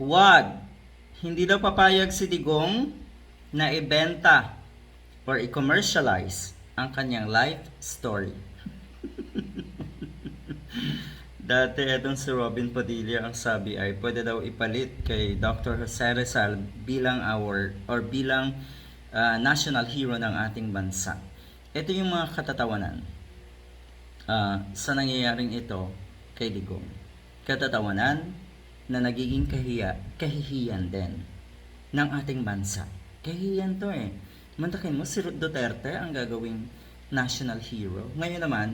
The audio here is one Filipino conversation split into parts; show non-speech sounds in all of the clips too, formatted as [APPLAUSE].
Huwag. Hindi daw papayag si Digong na ibenta or i-commercialize ang kanyang life story. [LAUGHS] Dati etong si Robin Padilla ang sabi ay pwede daw ipalit kay Dr. Jose Rizal bilang our or bilang ah, national hero ng ating bansa. Ito yung mga katatawanan ah, sa nangyayaring ito kay Digong. Katatawanan na nagiging kahiya, kahihiyan din ng ating bansa. Kahihiyan to eh. Mantakin mo, si Duterte ang gagawing national hero. Ngayon naman,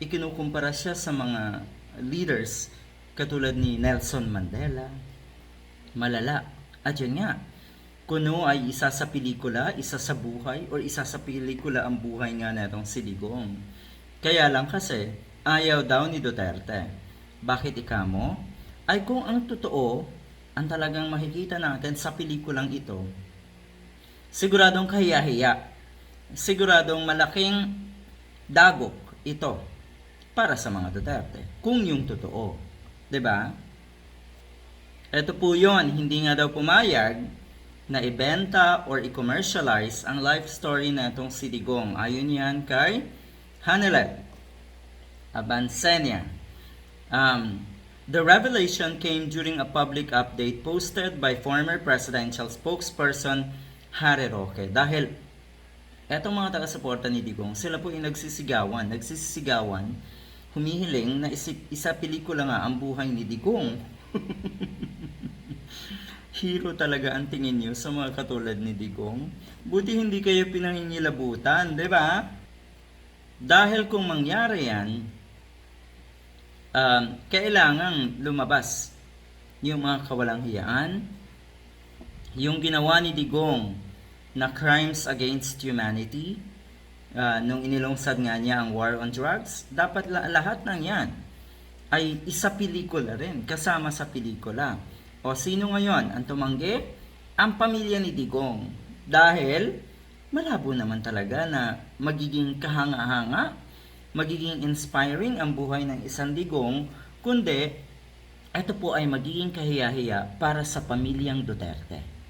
ikinukumpara siya sa mga leaders katulad ni Nelson Mandela, malala. At yun nga, kuno ay isa sa pelikula, isa sa buhay, or isa sa pelikula ang buhay nga netong si Digong. Kaya lang kasi, ayaw daw ni Duterte. Bakit ikamo? Ay kung ang totoo, ang talagang makikita natin sa pelikulang ito, siguradong kahiya-hiya. Siguradong malaking dagok ito para sa mga Duterte. Kung yung totoo. ba? Ito po yon hindi nga daw pumayag na ibenta or i-commercialize ang life story na itong si Digong. Ayon yan kay Hanelet Abansenia. Um, the revelation came during a public update posted by former presidential spokesperson Harry Roque. Dahil etong mga taga-suporta ni Digong, sila po yung nagsisigawan, nagsisigawan, humihiling na isi, isa pelikula nga ang buhay ni Digong. [LAUGHS] Hero talaga ang tingin nyo sa mga katulad ni Digong. Buti hindi kayo pinangingilabutan, di ba? Dahil kung mangyari yan, um, kailangang lumabas yung mga kawalang hiyaan, yung ginawa ni Digong na crimes against humanity, uh, nung inilungsad nga niya ang war on drugs, dapat la- lahat ng yan ay isa pelikula rin, kasama sa pelikula. O sino ngayon ang tumanggi? Ang pamilya ni Digong. Dahil malabo naman talaga na magiging kahanga-hanga, magiging inspiring ang buhay ng isang Digong, kundi ito po ay magiging kahiya-hiya para sa pamilyang Duterte.